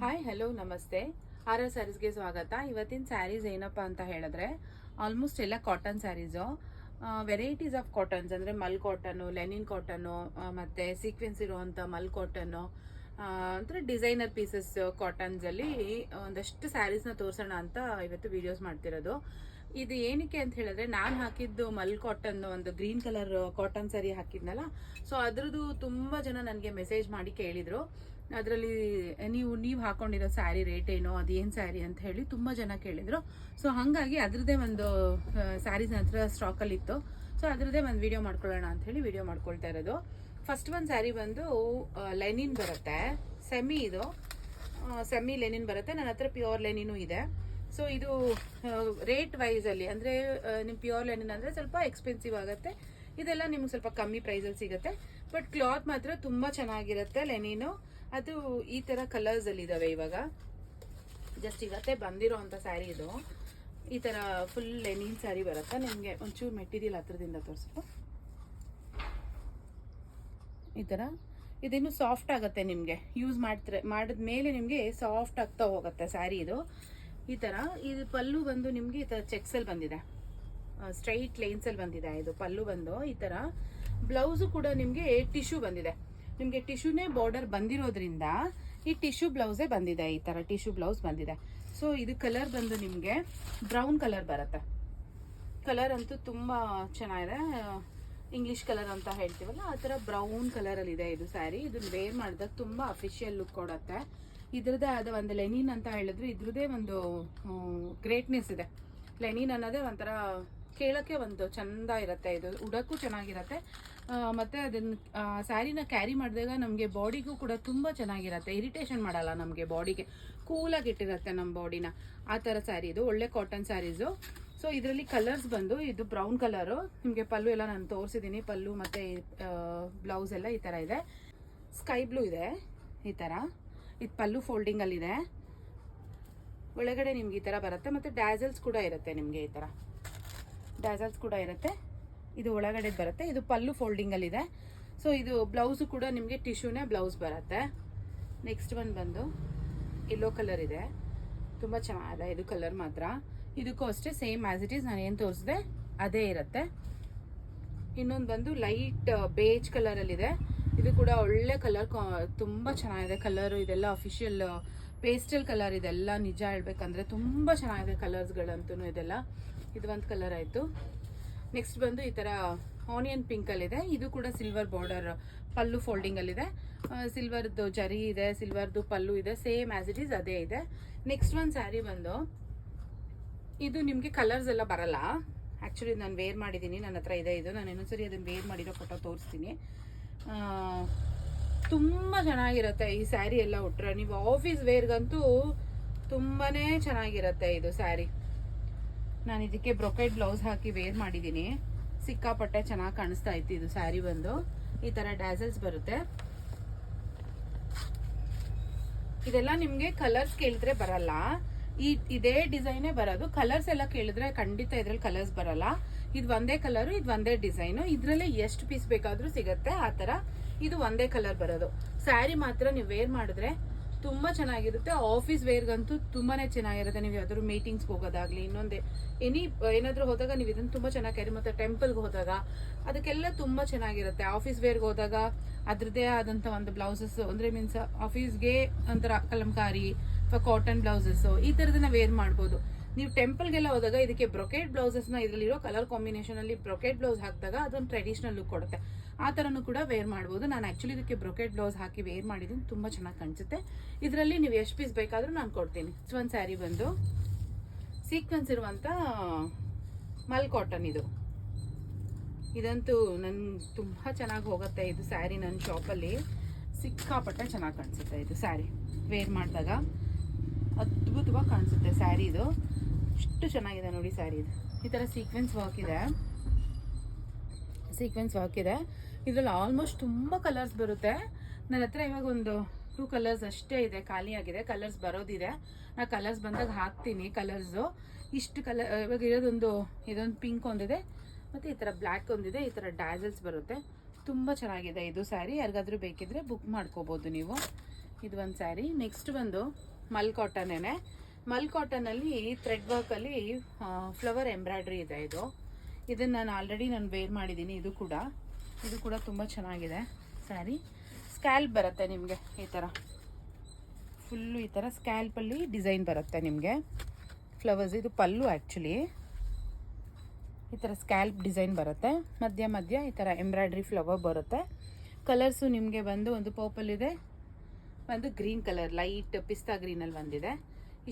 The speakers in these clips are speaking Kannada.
ಹಾಯ್ ಹಲೋ ನಮಸ್ತೆ. ಆರ್ ಎಸ್ ಸ್ಯಾರೀಸ್ಗೆ ಸ್ವಾಗತ. ಇವತ್ತಿನ ಸ್ಯಾರೀಸ್ ಏನಪ್ಪ ಅಂತ ಹೇಳಿದ್ರೆ ಆಲ್ಮೋಸ್ಟ್ ಎಲ್ಲ cotton saris. Varieties of cottons ಅಂದರೆ ಮಲ್ ಕಾಟನ್ನು ಲೆನಿನ್ ಕಾಟನ್ನು ಮತ್ತು ಸೀಕ್ವೆನ್ಸ್ ಇರುವಂಥ ಮಲ್ ಕಾಟನ್ನು ಅಂದರೆ ಡಿಸೈನರ್ ಪೀಸಸ್ ಕಾಟನ್ಸಲ್ಲಿ ಒಂದಷ್ಟು ಸ್ಯಾರೀಸ್ನ ತೋರಿಸೋಣ ಅಂತ ಇವತ್ತು ವಿಡಿಯೋಸ್ ಮಾಡ್ತಿರೋದು. ಇದು ಏನಕ್ಕೆ ಅಂತ ಹೇಳಿದ್ರೆ, ನಾನು ಹಾಕಿದ್ದು ಮಲ್ ಕಾಟನ್ ಒಂದು ಗ್ರೀನ್ ಕಲರ್ ಕಾಟನ್ ಸ್ಯಾರಿ ಹಾಕಿದ್ನಲ್ಲ ಸೊ ಅದ್ರದ್ದು ತುಂಬ ಜನ ನನಗೆ ಮೆಸೇಜ್ ಮಾಡಿ ಕೇಳಿದ್ರು. ಅದರಲ್ಲಿ ನೀವು ನೀವು ಹಾಕೊಂಡಿರೋ ಸ್ಯಾರಿ ರೇಟ್ ಏನು ಅದೇನು ಸ್ಯಾರಿ ಅಂತ ಹೇಳಿ ತುಂಬ ಜನ ಕೇಳಿದರು. ಸೊ, ಹಾಗಾಗಿ ಅದರದ್ದೇ ಒಂದು ಸ್ಯಾರೀಸ್ ಹತ್ರ ಸ್ಟಾಕಲ್ಲಿತ್ತು. ಸೊ, ಅದರದ್ದೇ ಒಂದು ವಿಡಿಯೋ ಮಾಡ್ಕೊಳ್ಳೋಣ ಅಂತ ಹೇಳಿ ವಿಡಿಯೋ ಮಾಡ್ಕೊಳ್ತಾ ಇರೋದು. ಫಸ್ಟ್ ಒಂದು ಸ್ಯಾರಿ ಬಂದು ಲೈನಿನ್ ಬರುತ್ತೆ. ಸೆಮಿ ಇದು. ಸೆಮಿ ಲೆನಿನ್ ಬರುತ್ತೆ. ನನ್ನ ಹತ್ರ ಪ್ಯೂರ್ ಲೆನಿನು ಇದೆ. ಸೊ, ಇದು ರೇಟ್ ವೈಸಲ್ಲಿ ಅಂದರೆ ನಿಮ್ಮ ನಿಮ್ ಪ್ಯೂರ್ ಲೆನಿನ್ ಅಂದರೆ ಸ್ವಲ್ಪ ಎಕ್ಸ್ಪೆನ್ಸಿವ್ ಆಗುತ್ತೆ. ಇದೆಲ್ಲ ನಿಮ್ಗೆ ಸ್ವಲ್ಪ ಕಮ್ಮಿ ಪ್ರೈಸಲ್ಲಿ ಸಿಗುತ್ತೆ. ಬಟ್ ಕ್ಲಾತ್ ಮಾತ್ರ ತುಂಬಾ ಚೆನ್ನಾಗಿರುತ್ತೆ ಲೆನಿನು. ಅದು ಈ ತರ ಕಲರ್ಸ್ ಅಲ್ಲಿ ಇದಾವೆ ಇವಾಗ. ಜಸ್ಟ್ ಇವತ್ತೇ ಬಂದಿರೋ ಅಂತ ಸ್ಯಾರಿ ಇದು. ಈ ತರ ಫುಲ್ ಲೆನಿನ್ ಸ್ಯಾರಿ ಬರುತ್ತೆ. ನಿಮ್ಗೆ ಒಂಚೂರು ಮೆಟೀರಿಯಲ್ ಹತ್ರದಿಂದ ತೋರಿಸ್ಬೇಕು ಈ ಥರ ಇದೇನು ಸಾಫ್ಟ್ ಆಗುತ್ತೆ ನಿಮಗೆ. ಯೂಸ್ ಮಾಡ್ತಾರೆ ಮಾಡಿದ ಮೇಲೆ ನಿಮಗೆ ಸಾಫ್ಟ್ ಆಗ್ತಾ ಹೋಗುತ್ತೆ ಸ್ಯಾರಿ ಇದು. ಈ ಥರ ಇದು ಪಲ್ಲು ಬಂದು ನಿಮಗೆ ಈ ಥರ ಚೆಕ್ಸಲ್ಲಿ ಬಂದಿದೆ. ಸ್ಟ್ರೈಟ್ ಲೈನ್ಸಲ್ಲಿ ಬಂದಿದೆ ಇದು. ಪಲ್ಲು ಬಂದು ಈ ಥರ ಬ್ಲೌಸು ಕೂಡ ನಿಮಗೆ ಟಿಶ್ಯೂ ಬಂದಿದೆ. ನಿಮಗೆ ಟಿಶ್ಯೂನೇ ಬಾರ್ಡರ್ ಬಂದಿರೋದ್ರಿಂದ ಈ ಟಿಶ್ಯೂ ಬ್ಲೌಸೇ ಬಂದಿದೆ, ಈ ಥರ ಟಿಶ್ಯೂ ಬ್ಲೌಸ್ ಬಂದಿದೆ. ಸೊ ಇದು ಕಲರ್ ಬಂದು ನಿಮಗೆ ಬ್ರೌನ್ ಕಲರ್ ಬರುತ್ತೆ. ಕಲರ್ ಅಂತೂ ತುಂಬ ಚೆನ್ನಾಗಿದೆ. ಇಂಗ್ಲಿಷ್ ಕಲರ್ ಅಂತ ಹೇಳ್ತೀವಲ್ಲ, ಆ ಥರ ಬ್ರೌನ್ ಕಲರಲ್ಲಿ ಇದೆ ಇದು ಸ್ಯಾರಿ ಇದನ್ನ ವೇರ್ ಮಾಡಿದಾಗ ತುಂಬ ಅಫಿಷಿಯಲ್ ಲುಕ್ ಕೊಡುತ್ತೆ. ಇದ್ರದ್ದೇ ಆದ ಒಂದು ಲೆನಿನ್ ಅಂತ ಹೇಳಿದ್ರೆ, ಇದ್ರದ್ದೇ ಒಂದು ಗ್ರೇಟ್ನೆಸ್ ಇದೆ. ಲೆನಿನ್ ಅನ್ನೋದೇ ಒಂಥರ ಕೇಳೋಕ್ಕೆ ಒಂದು ಚಂದ ಇರುತ್ತೆ. ಇದು ಉಡೋಕ್ಕೂ ಚೆನ್ನಾಗಿರುತ್ತೆ. ಮತ್ತು ಅದನ್ನ ಸ್ಯಾರಿನ ಕ್ಯಾರಿ ಮಾಡಿದಾಗ ನಮಗೆ ಬಾಡಿಗೂ ಕೂಡ ತುಂಬ ಚೆನ್ನಾಗಿರುತ್ತೆ. ಇರಿಟೇಷನ್ ಮಾಡಲ್ಲ ನಮಗೆ ಬಾಡಿಗೆ. ಕೂಲಾಗಿ ಇಟ್ಟಿರುತ್ತೆ ನಮ್ಮ ಬಾಡಿನ. ಆ ಥರ ಸ್ಯಾರಿ ಇದು. ಒಳ್ಳೆ ಕಾಟನ್ ಸ್ಯಾರೀಸು. ಸೊ ಇದರಲ್ಲಿ ಕಲರ್ಸ್ ಬಂದು, ಇದು ಬ್ರೌನ್ ಕಲರು. ನಿಮಗೆ ಪಲ್ಲು ಎಲ್ಲ ನಾನು ತೋರಿಸಿದ್ದೀನಿ. ಪಲ್ಲು ಮತ್ತು ಬ್ಲೌಸ್ ಎಲ್ಲ ಈ ಥರ ಇದೆ. ಸ್ಕೈ ಬ್ಲೂ ಇದೆ ಈ ಥರ. ಇದು ಪಲ್ಲು ಫೋಲ್ಡಿಂಗಲ್ಲಿದೆ. ಒಳಗಡೆ ನಿಮ್ಗೆ ಈ ಥರ ಬರುತ್ತೆ. ಮತ್ತು ಡ್ಯಾಸಲ್ಸ್ ಕೂಡ ಇರುತ್ತೆ ನಿಮಗೆ ಈ ಥರ. ಡ್ಯಾಸಲ್ಸ್ ಕೂಡ ಇರುತ್ತೆ. ಇದು ಒಳಗಡೆ ಬರುತ್ತೆ. ಇದು ಪಲ್ಲು ಫೋಲ್ಡಿಂಗಲ್ಲಿದೆ ಸೊ ಇದು. ಬ್ಲೌಸು ಕೂಡ ನಿಮಗೆ ಟಿಶ್ಯೂನೇ ಬ್ಲೌಸ್ ಬರುತ್ತೆ. ನೆಕ್ಸ್ಟ್ ಒಂದು ಬಂದು ಯೆಲ್ಲೋ ಕಲರ್ ಇದೆ. ತುಂಬ ಚೆನ್ನಾಗಿದೆ ಇದು ಕಲರ್ ಮಾತ್ರ. ಇದಕ್ಕೂ ಅಷ್ಟೇ ಸೇಮ್ ಆಸ್ ಇಟ್ ಈಸ್ ನಾನು ಏನು ತೋರಿಸಿದೆ? ಅದೇ ಇರುತ್ತೆ. ಇನ್ನೊಂದು ಬಂದು ಲೈಟ್ ಬೇಜ್ ಕಲರಲ್ಲಿದೆ ಇದು ಕೂಡ ಒಳ್ಳೆ ಕಲರ್ ತುಂಬ ಚೆನ್ನಾಗಿದೆ. ಕಲರು ಇದೆಲ್ಲ ಅಫಿಷಿಯಲ್ ಪೇಸ್ಟಲ್ ಕಲರ್ ಇದೆಲ್ಲ ನಿಜ ಹೇಳ್ಬೇಕಂದ್ರೆ ತುಂಬ ಚೆನ್ನಾಗಿದೆ ಕಲರ್ಸ್ಗಳಂತೂ ಇದೆಲ್ಲ. ಇದು ಒಂದು ಕಲರ್ ಆಯಿತು. ನೆಕ್ಸ್ಟ್ ಬಂದು ಈ ಥರ ಆನಿಯನ್ ಪಿಂಕಲ್ಲಿದೆ ಇದು. ಕೂಡ ಸಿಲ್ವರ್ ಬಾರ್ಡರ್ ಪಲ್ಲು ಫೋಲ್ಡಿಂಗಲ್ಲಿದೆ ಸಿಲ್ವರ್ದು ಜರಿ ಇದೆ ಸಿಲ್ವರ್ದು ಪಲ್ಲು ಇದೆ ಸೇಮ್ ಆಸ್ ಇಟ್ ಈಸ್ ಅದೇ ಇದೆ. ನೆಕ್ಸ್ಟ್ ಒಂದು ಸ್ಯಾರಿ ಬಂದು ಇದು ನಿಮಗೆ ಕಲರ್ಸ್ ಎಲ್ಲ ಬರಲ್ಲ. ಆ್ಯಕ್ಚುಲಿ ನಾನು ವೇರ್ ಮಾಡಿದ್ದೀನಿ ನನ್ನ ಹತ್ರ ಇದೆ ಇದು. ನಾನು ಇನ್ನೊಂದ್ಸರಿ ಅದನ್ನು ವೇರ್ ಮಾಡಿರೋ ಫೋಟೋ ತೋರಿಸ್ತೀನಿ. ತುಂಬ ಚೆನ್ನಾಗಿರುತ್ತೆ ಈ ಸ್ಯಾರಿ ಎಲ್ಲ ಉಟ್ರೆ. ನೀವು ಆಫೀಸ್ ವೇರ್ಗಂತೂ ತುಂಬಾನೇ ಚೆನ್ನಾಗಿರುತ್ತೆ ಇದು ಸ್ಯಾರಿ. ನಾನು ಇದಕ್ಕೆ ಬ್ರೊಕೆಟ್ ಬ್ಲೌಸ್ ಹಾಕಿ ವೇರ್ ಮಾಡಿದ್ದೀನಿ ಸಿಕ್ಕಾಪಟ್ಟೆ ಚೆನ್ನಾಗಿ ಕಾಣಿಸ್ತಾ ಇತ್ತು ಇದು ಸ್ಯಾರಿ ಬಂದು. ಈ ಥರ ಡ್ಯಾಸಲ್ಸ್ ಬರುತ್ತೆ. ಇದೆಲ್ಲ ನಿಮಗೆ ಕಲರ್ಸ್ ಕೇಳಿದ್ರೆ ಬರಲ್ಲ. ಈ, ಇದೇ ಡಿಸೈನೇ ಬರೋದು. ಕಲರ್ಸ್ ಎಲ್ಲ ಕೇಳಿದ್ರೆ ಖಂಡಿತ ಇದ್ರಲ್ಲಿ ಕಲರ್ಸ್ ಬರಲ್ಲ. ಇದು ಒಂದೇ ಕಲರು ಇದು ಒಂದೇ ಡಿಸೈನು ಇದರಲ್ಲೇ ಎಷ್ಟು ಪೀಸ್ ಬೇಕಾದರೂ ಸಿಗತ್ತೆ. ಆ ಥರ ಇದು ಒಂದೇ ಕಲರ್ ಬರೋದು. ಸ್ಯಾರಿ ಮಾತ್ರ ನೀವು ವೇರ್ ಮಾಡಿದ್ರೆ ತುಂಬಾ ಚೆನ್ನಾಗಿರುತ್ತೆ. ಆಫೀಸ್ ವೇರ್ಗಂತೂ ತುಂಬಾನೇ ಚೆನ್ನಾಗಿರುತ್ತೆ. ನೀವು ಯಾವ್ದಾದ್ರು ಮೀಟಿಂಗ್ಸ್ಗೆ ಹೋಗೋದಾಗ್ಲಿ, ಇನ್ನೊಂದೇ ಎನಿ ಏನಾದರೂ ಹೋದಾಗ ನೀವು ಇದನ್ನ ತುಂಬಾ ಚೆನ್ನಾಗಿ ಕ್ಯಾರಿ ಮತ್ತೆ ಟೆಂಪಲ್ಗೆ ಹೋದಾಗ, ಅದಕ್ಕೆಲ್ಲ ತುಂಬಾ ಚೆನ್ನಾಗಿರುತ್ತೆ. ಆಫೀಸ್ ವೇರ್ಗೆ ಹೋದಾಗ ಅದ್ರದೇ ಆದಂತ ಒಂದು ಬ್ಲೌಸಸ್ ಅಂದ್ರೆ ಮೀನ್ಸ್ ಆಫೀಸ್ಗೆ ಒಂಥರ ಕಲಂಕಾರಿ, ಅಥವಾ ಕಾಟನ್ ಬ್ಲೌಸಸ್ ಈ ತರದನ್ನ ವೇರ್ ಮಾಡ್ಬೋದು. ನೀವು ಟೆಂಪಲ್ಗೆಲ್ಲ ಹೋದಾಗ ಇದಕ್ಕೆ ಬ್ರೊಕೆಟ್ ಬ್ಲೌಸಸ್ನ ಇದರಲ್ಲಿರೋ ಕಲರ್ ಕಾಂಬಿನೇಷನ್ ಅಲ್ಲಿ ಬ್ರೊಕೆಟ್ ಬ್ಲೌಸ್ ಹಾಕಿದಾಗ ಅದೊಂದು ಟ್ರೆಡಿಷನಲ್ ಲುಕ್ ಕೊಡುತ್ತೆ. ಆ ಥರನೂ ಕೂಡ ವೇರ್ ಮಾಡ್ಬೋದು. ನಾನು ಆ್ಯಕ್ಚುಲಿ ಇದಕ್ಕೆ ಬ್ರೊಕೆಟ್ ಬ್ಲೌಸ್ ಹಾಕಿ ವೇರ್ ಮಾಡಿದ್ದೀನಿ. ತುಂಬ ಚೆನ್ನಾಗಿ ಕಾಣಿಸುತ್ತೆ. ಇದರಲ್ಲಿ ನೀವು ಎಷ್ಟು ಪೀಸ್ ಬೇಕಾದರೂ ನಾನು ಕೊಡ್ತೀನಿ. ಒಂದು ಸ್ಯಾರಿ ಬಂದು ಸೀಕ್ವೆನ್ಸ್ ಇರುವಂಥ ಮಲ್ ಕಾಟನ್ ಇದು. ಇದಂತೂ ನನ್ ತುಂಬ ಚೆನ್ನಾಗಿ ಹೋಗುತ್ತೆ ಇದು ಸ್ಯಾರಿ ನನ್ನ ಶಾಪಲ್ಲಿ ಸಿಕ್ಕಾಪಟ್ಟೆ ಚೆನ್ನಾಗಿ ಕಾಣಿಸುತ್ತೆ ಇದು ಸ್ಯಾರಿ ವೇರ್ ಮಾಡಿದಾಗ ಅದ್ಭುತವಾಗಿ ಕಾಣಿಸುತ್ತೆ ಸ್ಯಾರಿ ಇದು. ಎಷ್ಟು ಚೆನ್ನಾಗಿದೆ ನೋಡಿ ಸ್ಯಾರಿ ಇದು. ಈ ಥರ ಸೀಕ್ವೆನ್ಸ್ ವರ್ಕ್ ಇದೆ. ಸೀಕ್ವೆನ್ಸ್ ವರ್ಕ್ ಇದೆ. ಇದರಲ್ಲಿ ಆಲ್ಮೋಸ್ಟ್ ತುಂಬ ಕಲರ್ಸ್ ಬರುತ್ತೆ. ನನ್ನ ಹತ್ರ ಇವಾಗ ಒಂದು ಟೂ ಕಲರ್ಸ್ ಅಷ್ಟೇ ಇದೆ, ಖಾಲಿ ಆಗಿದೆ. ಕಲರ್ಸ್ ಬರೋದಿದೆ. ನಾ ಕಲರ್ಸ್ ಬಂದಾಗ ಹಾಕ್ತೀನಿ ಕಲರ್ಸು ಇಷ್ಟು ಕಲರ್ ಇವಾಗ ಇರೋದೊಂದು, ಇದೊಂದು ಪಿಂಕ್ ಒಂದಿದೆ, ಮತ್ತು ಈ ಥರ ಬ್ಲ್ಯಾಕ್ ಒಂದಿದೆ, ಈ ಥರ ಡ್ಯಾಸಲ್ಸ್ ಬರುತ್ತೆ. ತುಂಬ ಚೆನ್ನಾಗಿದೆ ಇದು ಸ್ಯಾರಿ ಯಾರಿಗಾದ್ರೂ ಬೇಕಿದ್ರೆ ಬುಕ್ ಮಾಡ್ಕೋಬೋದು ನೀವು. ಇದು ಒಂದು ಸ್ಯಾರಿ ನೆಕ್ಸ್ಟ್ ಬಂದು ಮಲ್ ಕಾಟನ್ನೇ ಮಲ್ ಕಾಟನಲ್ಲಿ ಥ್ರೆಡ್ ವರ್ಕಲ್ಲಿ ಫ್ಲವರ್ ಎಂಬ್ರಾಯ್ಡ್ರಿ ಇದೆ ಇದು. ಇದನ್ನು ನಾನು ಆಲ್ರೆಡಿ ನಾನು ವೇರ್ ಮಾಡಿದ್ದೀನಿ ಇದು ಕೂಡ. ಇದು ಕೂಡ ತುಂಬ ಚೆನ್ನಾಗಿದೆ. ಸ್ಯಾರಿ ಸ್ಕ್ಯಾಲ್ಪ್ ಬರುತ್ತೆ ನಿಮಗೆ ಈ ಥರ ಫುಲ್ಲು ಈ ಥರ ಸ್ಕ್ಯಾಲ್ಪಲ್ಲಿ ಡಿಸೈನ್ ಬರುತ್ತೆ ನಿಮಗೆ. ಫ್ಲವರ್ಸ್ ಇದು ಪಲ್ಲು ಆ್ಯಕ್ಚುಲಿ ಈ ಥರ ಸ್ಕ್ಯಾಲ್ಪ್ ಡಿಸೈನ್ ಬರುತ್ತೆ. ಮಧ್ಯ ಮಧ್ಯ ಈ ಥರ ಎಂಬ್ರಾಯ್ಡ್ರಿ ಫ್ಲವರ್ ಬರುತ್ತೆ. ಕಲರ್ಸು ನಿಮಗೆ ಬಂದು ಒಂದು ಪರ್ಪಲ್ ಇದೆ, ಒಂದು ಗ್ರೀನ್ ಕಲರ್ ಲೈಟ್ ಪಿಸ್ತಾ ಗ್ರೀನಲ್ಲಿ ಬಂದಿದೆ.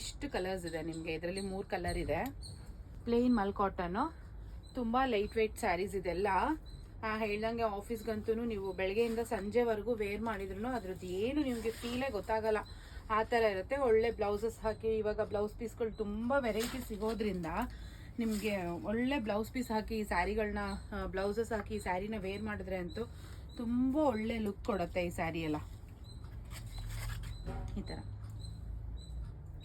ಇಷ್ಟು ಕಲರ್ಸ್ ಇದೆ ನಿಮಗೆ. ಇದರಲ್ಲಿ ಮೂರು ಕಲರ್ ಇದೆ. ಪ್ಲೇನ್ ಮಲ್ ಕಾಟನ್ನು ತುಂಬ ಲೈಟ್ ವೆಯ್ಟ್ ಸ್ಯಾರೀಸ್ ಇದೆಲ್ಲ. ಹೇಳ್ದಂಗೆ ಆಫೀಸ್ಗಂತೂ ನೀವು ಬೆಳಗ್ಗೆಯಿಂದ ಸಂಜೆವರೆಗೂ ವೇರ್ ಮಾಡಿದ್ರು ಅದ್ರದ್ದು ಏನು ನಿಮಗೆ ಫೀಲೇ ಗೊತ್ತಾಗಲ್ಲ. ಆ ಥರ ಇರುತ್ತೆ. ಒಳ್ಳೆ ಬ್ಲೌಸಸ್ ಹಾಕಿ, ಇವಾಗ ಬ್ಲೌಸ್ ಪೀಸ್ಗಳು ತುಂಬ ವೆರೈಟಿ ಸಿಗೋದ್ರಿಂದ ನಿಮಗೆ ಒಳ್ಳೆ ಬ್ಲೌಸ್ ಪೀಸ್ ಹಾಕಿ ಈ ಸ್ಯಾರಿಗಳನ್ನ ಬ್ಲೌಸಸ್ ಹಾಕಿ ಸ್ಯಾರಿನ ವೇರ್ ಮಾಡಿದ್ರೆ ಅಂತೂ ತುಂಬ ಒಳ್ಳೆ ಲುಕ್ ಕೊಡುತ್ತೆ ಈ ಸ್ಯಾರಿ ಎಲ್ಲ. ಈ ಥರ.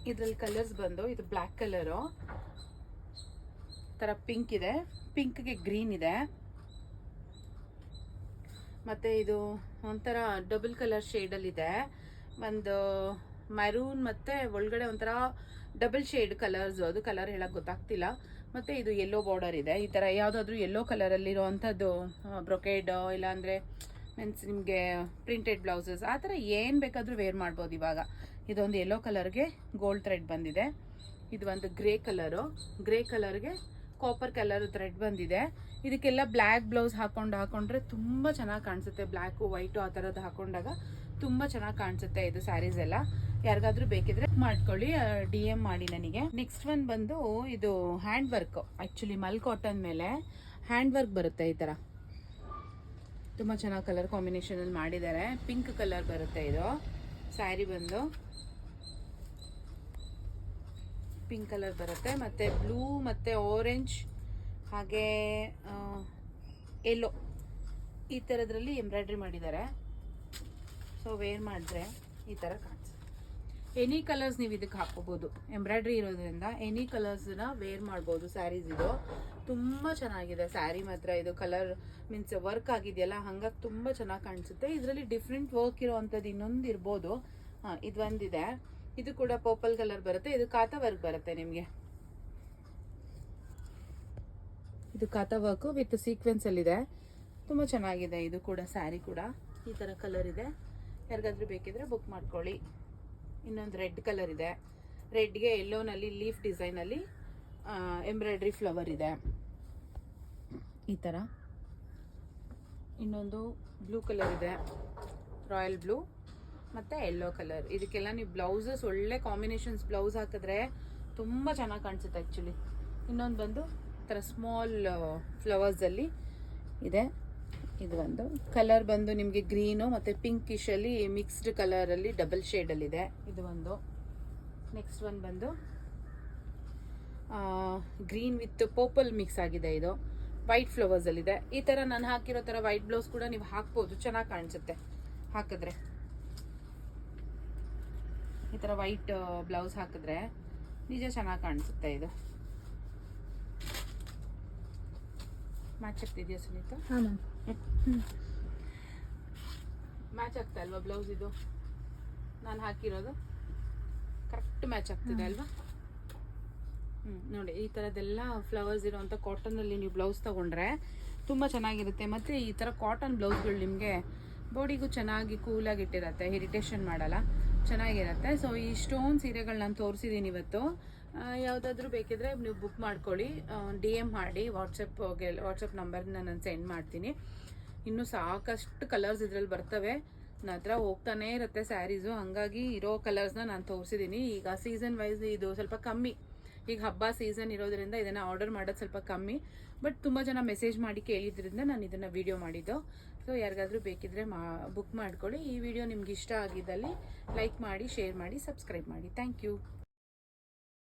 ಇದ್ರಲ್ಲಿ ಕಲರ್ಸ್ ಬಂದು, ಇದು ಬ್ಲ್ಯಾಕ್ ಕಲರು ಥರ ಪಿಂಕ್ ಇದೆ. ಪಿಂಕ್ಗೆ ಗ್ರೀನ್ ಇದೆ. ಮತ್ತು ಇದು ಒಂಥರ ಡಬಲ್ ಕಲರ್ ಶೇಡಲ್ಲಿದೆ ಒಂದು ಮೆರೂನ್ ಮತ್ತು ಒಳಗಡೆ ಒಂಥರ ಡಬಲ್ ಶೇಡ್ ಕಲರ್ಸ್ ಅದು ಕಲರ್ ಹೇಳಕ್ಕೆ ಗೊತ್ತಾಗ್ತಿಲ್ಲ. ಮತ್ತು ಇದು ಯೆಲ್ಲೋ ಬಾರ್ಡರ್ ಇದೆ. ಈ ಥರ ಯಾವುದಾದ್ರೂ ಯೆಲ್ಲೋ ಕಲರಲ್ಲಿರುವಂಥದ್ದು ಬ್ರೊಕೇಡ್ ಇಲ್ಲಾಂದರೆ ಮೀನ್ಸ್ ನಿಮಗೆ ಪ್ರಿಂಟೆಡ್ ಬ್ಲೌಸಸ್ ಆ ಥರ ಏನು ಬೇಕಾದರೂ ವೇರ್ ಮಾಡ್ಬೋದು ಇವಾಗ. ಇದೊಂದು ಯೆಲ್ಲೋ ಕಲರ್ಗೆ ಗೋಲ್ಡ್ ಥ್ರೆಡ್ ಬಂದಿದೆ. ಇದು ಒಂದು ಗ್ರೇ ಕಲರು ಗ್ರೇ ಕಲರ್ಗೆ ಕಾಪರ್ ಕಲರ್ ಥ್ರೆಡ್ ಬಂದಿದೆ. ಇದಕ್ಕೆಲ್ಲ ಬ್ಲ್ಯಾಕ್ ಬ್ಲೌಸ್ ಹಾಕೊಂಡು ಹಾಕೊಂಡ್ರೆ ತುಂಬ ಚೆನ್ನಾಗಿ ಕಾಣಿಸುತ್ತೆ. ಬ್ಲ್ಯಾಕು ವೈಟು ಆ ಥರದ್ದು ಹಾಕೊಂಡಾಗ ತುಂಬ ಚೆನ್ನಾಗಿ ಕಾಣಿಸುತ್ತೆ ಇದು ಸ್ಯಾರೀಸ್ ಎಲ್ಲ. ಯಾರಿಗಾದ್ರೂ ಬೇಕಿದ್ರೆ ಮಾಡ್ಕೊಳ್ಳಿ. ಡಿ ಎಂ ಮಾಡಿ ನನಗೆ. ನೆಕ್ಸ್ಟ್ ಒನ್ ಬಂದು ಇದು ಹ್ಯಾಂಡ್ ವರ್ಕ್ ಆ್ಯಕ್ಚುಲಿ ಮಲ್ ಕಾಟನ್ ಮೇಲೆ ಹ್ಯಾಂಡ್ ವರ್ಕ್ ಬರುತ್ತೆ ಈ ಥರ ತುಂಬ ಚೆನ್ನಾಗಿ ಕಲರ್ ಕಾಂಬಿನೇಷನಲ್ಲಿ ಮಾಡಿದ್ದಾರೆ. ಪಿಂಕ್ ಕಲರ್ ಬರುತ್ತೆ ಇದು. ಸ್ಯಾರಿ ಬಂದು. ಪಿಂಕ್ ಕಲರ್ ಬರುತ್ತೆ. ಮತ್ತು ಬ್ಲೂ, ಮತ್ತು ಆರೆಂಜ್ ಹಾಗೆ ಎಲ್ಲೋ ಈ ಥರದ್ರಲ್ಲಿ ಎಂಬ್ರಾಯ್ಡ್ರಿ ಮಾಡಿದ್ದಾರೆ. ಸೊ ವೇರ್ ಮಾಡಿದ್ರೆ ಈ ಥರ ಕಾಣಿಸುತ್ತೆ. ಎನಿ ಕಲರ್ಸ್ ನೀವು ಇದಕ್ಕೆ ಹಾಕೋಬೋದು ಎಂಬ್ರಾಯ್ಡ್ರಿ ಇರೋದ್ರಿಂದ ಎನಿ ಕಲರ್ಸನ್ನ ವೇರ್ ಮಾಡ್ಬೋದು. ಸ್ಯಾರೀಸ್ ಇದು. ತುಂಬ ಚೆನ್ನಾಗಿದೆ ಸ್ಯಾರಿ ಮಾತ್ರ. ಇದು ಕಲರ್ ಮೀನ್ಸ್ ವರ್ಕ್ ಆಗಿದೆಯಲ್ಲ, ಹಂಗಾಗಿ ತುಂಬ ಚೆನ್ನಾಗಿ ಕಾಣಿಸುತ್ತೆ. ಇದರಲ್ಲಿ ಡಿಫ್ರೆಂಟ್ ವರ್ಕ್ ಇರೋವಂಥದ್ದು ಇನ್ನೊಂದು ಇರ್ಬೋದು. ಹಾಂ, ಇದು ಒಂದಿದೆ. ಇದು ಕೂಡ ಪರ್ಪಲ್ ಕಲರ್ ಬರುತ್ತೆ, ಇದು ಕಾತ ವರ್ಕ್ ಬರುತ್ತೆ ನಿಮಗೆ. ಇದು ಕಾತ ವರ್ಕ್ ವಿತ್ ಸೀಕ್ವೆನ್ಸ್ ಅಲ್ಲಿ ಇದೆ ತುಂಬಾ ಚೆನ್ನಾಗಿದೆ ಇದು ಕೂಡ ಸ್ಯಾರಿ ಕೂಡ. ಈ ತರ ಕಲರ್ ಇದೆ. ಯಾರಿಗಾದ್ರೂ ಬೇಕಿದ್ರೆ ಬುಕ್ ಮಾಡ್ಕೊಳ್ಳಿ. ಇನ್ನೊಂದು ರೆಡ್ ಕಲರ್ ಇದೆ. ರೆಡ್ಗೆ ಎಲ್ಲೋನಲ್ಲಿ ಲೀಫ್ ಡಿಸೈನಲ್ಲಿ ಎಂಬ್ರಾಯ್ಡ್ರಿ ಫ್ಲವರ್ ಇದೆ. ಈ ಥರ ಇನ್ನೊಂದು ಬ್ಲೂ ಕಲರ್ ಇದೆ. ರಾಯಲ್ ಬ್ಲೂ ಮತ್ತು ಯೆಲ್ಲೋ ಕಲರ್ ಇದಕ್ಕೆಲ್ಲ ನೀವು ಬ್ಲೌಸಸ್ ಒಳ್ಳೆ ಕಾಂಬಿನೇಷನ್ಸ್ ಬ್ಲೌಸ್ ಹಾಕಿದ್ರೆ ತುಂಬ ಚೆನ್ನಾಗಿ ಕಾಣಿಸುತ್ತೆ ಆ್ಯಕ್ಚುಲಿ ಇನ್ನೊಂದು ಬಂದು ಥರ ಸ್ಮಾಲ್ ಫ್ಲವರ್ಸಲ್ಲಿ ಇದೆ. ಇದು ಒಂದು. ಕಲರ್ ಬಂದು ನಿಮಗೆ ಗ್ರೀನು ಮತ್ತು ಪಿಂಕಿಶಲ್ಲಿ ಮಿಕ್ಸ್ಡ್ ಕಲರಲ್ಲಿ ಡಬಲ್ ಶೇಡಲ್ಲಿದೆ ಇದು. ಒಂದು. ನೆಕ್ಸ್ಟ್ ಒನ್ ಬಂದು ಗ್ರೀನ್ ವಿತ್ ಪರ್ಪಲ್ ಮಿಕ್ಸ್ ಆಗಿದೆ ಇದು. ವೈಟ್ ಫ್ಲವರ್ಸಲ್ಲಿದೆ ಈ ಥರ ನಾನು ಹಾಕಿರೋ ಥರ ವೈಟ್ ಬ್ಲೌಸ್ ಕೂಡ ನೀವು ಹಾಕ್ಬೋದು. ಚೆನ್ನಾಗಿ ಕಾಣಿಸುತ್ತೆ. ಹಾಕಿದ್ರೆ. ಈ ಥರ ವೈಟ್ ಬ್ಲೌಸ್ ಹಾಕಿದ್ರೆ ನಿಜ ಚೆನ್ನಾಗಿ ಕಾಣಿಸುತ್ತೆ ಇದು. ಮ್ಯಾಚ್ ಆಗ್ತಿದೆಯಾ ಸುನೀತಾ? ಹಾಂ ಮ್ಯಾಮ್ ಮ್ಯಾಚ್ ಆಗ್ತಾ ಅಲ್ವಾ ಬ್ಲೌಸ್ ಇದು? ನಾನು ಹಾಕಿರೋದು? ಕರೆಕ್ಟ್ ಮ್ಯಾಚ್ ಆಗ್ತಿದೆ ಅಲ್ವಾ? ಹ್ಞೂ ನೋಡಿ ಈ ಥರದ್ದೆಲ್ಲ ಫ್ಲವರ್ಸ್ ಇರೋವಂಥ ಕಾಟನಲ್ಲಿ ನೀವು ಬ್ಲೌಸ್ ತೊಗೊಂಡ್ರೆ ತುಂಬ ಚೆನ್ನಾಗಿರುತ್ತೆ. ಮತ್ತು ಈ ಥರ ಕಾಟನ್ ಬ್ಲೌಸ್ಗಳು ನಿಮಗೆ ಬಾಡಿಗೂ ಚೆನ್ನಾಗಿ ಕೂಲಾಗಿ ಇಟ್ಟಿರತ್ತೆ ಇರಿಟೇಷನ್ ಮಾಡಲ್ಲ. ಚೆನ್ನಾಗಿರುತ್ತೆ. ಸೊ ಈ ಸ್ಟೋನ್ ಸೀರೆಗಳು ನಾನು ತೋರಿಸಿದ್ದೀನಿ ಇವತ್ತು. ಯಾವುದಾದ್ರೂ ಬೇಕಿದ್ರೆ ನೀವು ಬುಕ್ ಮಾಡ್ಕೊಳ್ಳಿ. ಡಿ ಎಂ ಮಾಡಿ ವಾಟ್ಸಪ್ಗೆ ವಾಟ್ಸಪ್ ನಂಬರ್ನ ನಾನು ಸೆಂಡ್ ಮಾಡ್ತೀನಿ. ಇನ್ನು ಸಾಕಷ್ಟು ಕಲರ್ಸ್ ಇದ್ರಲ್ಲಿ ಬರ್ತವೆ. ನನ್ನ ಹತ್ರ ಹೋಗ್ತಾನೆ ಇರುತ್ತೆ ಸ್ಯಾರೀಸು ಹಂಗಾಗಿ ಇರೋ ಕಲರ್ಸ್ನ ನಾನು ತೋರಿಸಿದ್ದೀನಿ ಈಗ ಸೀಸನ್ ವೈಸ್ ಇದು ಸ್ವಲ್ಪ ಕಮ್ಮಿ. ಈಗ ಹಬ್ಬ ಸೀಸನ್ ಇರೋದ್ರಿಂದ ಇದನ್ನು ಆರ್ಡರ್ ಮಾಡೋದು ಸ್ವಲ್ಪ ಕಮ್ಮಿ. ಬಟ್ ತುಂಬ ಜನ ಮೆಸೇಜ್ ಮಾಡಿ ಕೇಳಿದ್ರಿಂದ ನಾನು ಇದನ್ನು ವೀಡಿಯೋ ಮಾಡಿದ್ದು. ಸೊ, ಯಾರಿಗಾದರೂ ಬೇಕಿದ್ರೆ ಮಾ ಬುಕ್ ಮಾಡ್ಕೊಳ್ಳಿ. ಈ ವಿಡಿಯೋ ನಿಮ್ಗೆ ಇಷ್ಟ ಆಗಿದ್ದಲ್ಲಿ ಲೈಕ್ ಮಾಡಿ ಶೇರ್ ಮಾಡಿ ಸಬ್ಸ್ಕ್ರೈಬ್ ಮಾಡಿ. Thank you